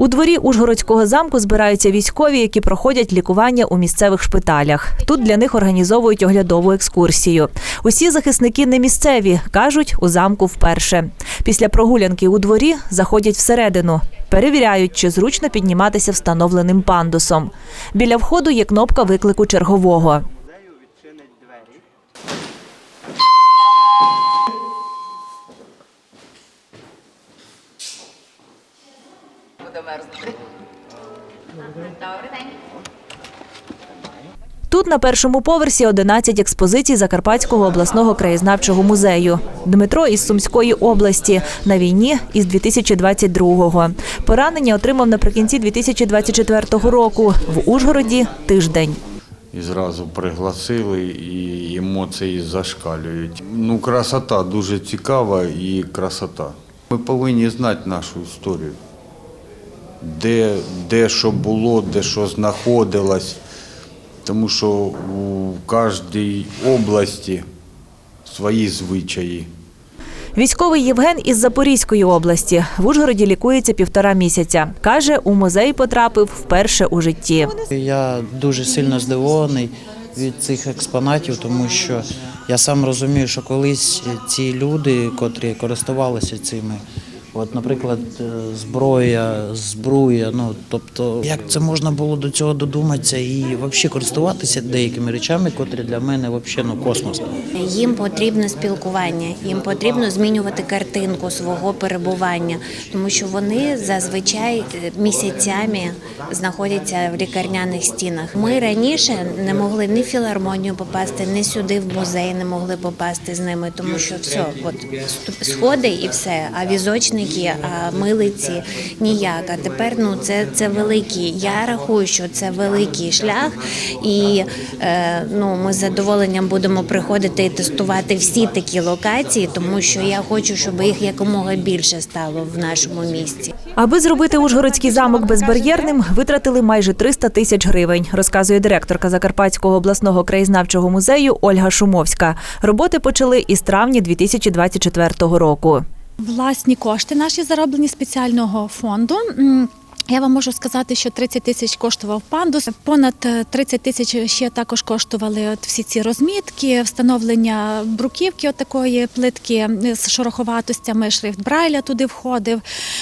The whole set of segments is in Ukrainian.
У дворі Ужгородського замку збираються військові, які проходять лікування у місцевих шпиталях. Тут для них організовують оглядову екскурсію. Усі захисники не місцеві, кажуть, у замку вперше. Після прогулянки у дворі заходять всередину. Перевіряють, чи зручно підніматися встановленим пандусом. Біля входу є кнопка виклику чергового. Добрий день. Тут на першому поверсі 11 експозицій Закарпатського обласного краєзнавчого музею. Дмитро із Сумської області на війні із 2022-го. Поранення отримав наприкінці 2024 року. В Ужгороді тиждень. І зразу пригласили, і емоції зашкалюють. Ну, красота дуже цікава і красота. Ми повинні знати нашу історію, де, де що було, де що знаходилось. Тому що у кожній області свої звичаї. Військовий Євген із Запорізької області в Ужгороді лікується півтора місяця. Каже, у музей потрапив вперше у житті. Я дуже сильно здивований від цих експонатів, тому що я сам розумію, що колись ці люди, котрі користувалися цими, от, наприклад, е, зброя, збруя, ну тобто, як це можна було до цього додуматися і взагалі користуватися деякими речами, котрі для мене взагалі ну, космос. Їм потрібне спілкування, їм потрібно змінювати картинку свого перебування, тому що вони зазвичай е, місяцями знаходяться в лікарняних стінах. Ми раніше не могли ні в філармонію попасти, ні сюди в музей не могли попасти з ними, тому що все, от сходи і все. А візочники, а милиці ніяк. А тепер ну це, це великий. Я рахую, що це великий шлях, і е, ну ми з задоволенням будемо приходити і тестувати всі такі локації, тому що я хочу, щоб їх якомога більше стало в нашому місті. Аби зробити Ужгородський замок безбар'єрним, витратили майже 300 тисяч гривень, розказує директорка Закарпатського обласного краєзнавчого музею Ольга Шумовська. Роботи почали із травня 2024 року. Власні кошти наші зароблені спеціального фонду. Я вам можу сказати, що 30 тисяч коштував пандус. Понад е, 30 тисяч ще також коштували от всі ці розмітки, встановлення бруківки, от такої плитки з шороховатостями. Шрифт Брайля туди входив.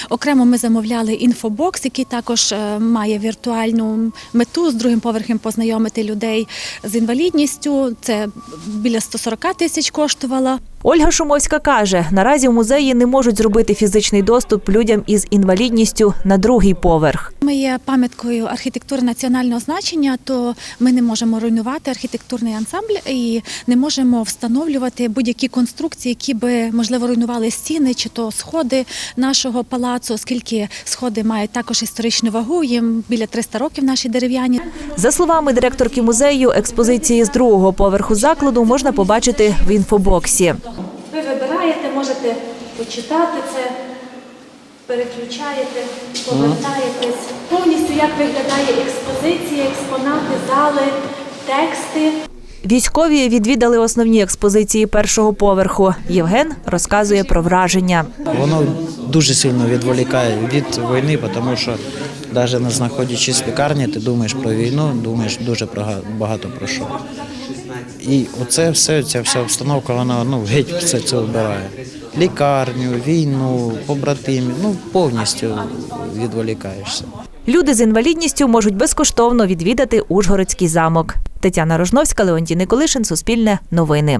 Окремо ми замовляли інфобокс, який також е, має віртуальну мету з другим поверхом познайомити людей з інвалідністю. Це біля 140 тисяч коштувало. Ольга Шумовська каже, наразі в музеї не можуть зробити фізичний доступ людям із інвалідністю на другий поверх. Ми є пам'яткою архітектури національного значення, то ми не можемо руйнувати архітектурний ансамбль і не можемо встановлювати будь-які конструкції, які би можливо руйнували стіни чи то сходи нашого палацу, оскільки сходи мають також історичну вагу. Їм біля 300 років наші дерев'яні. За словами директорки музею, експозиції з другого поверху закладу можна побачити в інфобоксі. Ви вибираєте, можете почитати це, переключаєте, повертаєтесь. Повністю як виглядає експозиція, експонати, зали, тексти. Військові відвідали основні експозиції першого поверху. Євген розказує про враження. Воно дуже сильно відволікає від війни, тому що навіть не знаходячись в лікарні, ти думаєш про війну, думаєш дуже прога- багато про що. І оце все, ця вся обстановка, вона ну, геть все це вбирає. Лікарню, війну, побратимів, ну повністю відволікаєшся. Люди з інвалідністю можуть безкоштовно відвідати Ужгородський замок. Тетяна Рожновська, Леонтій Николишин, Суспільне новини.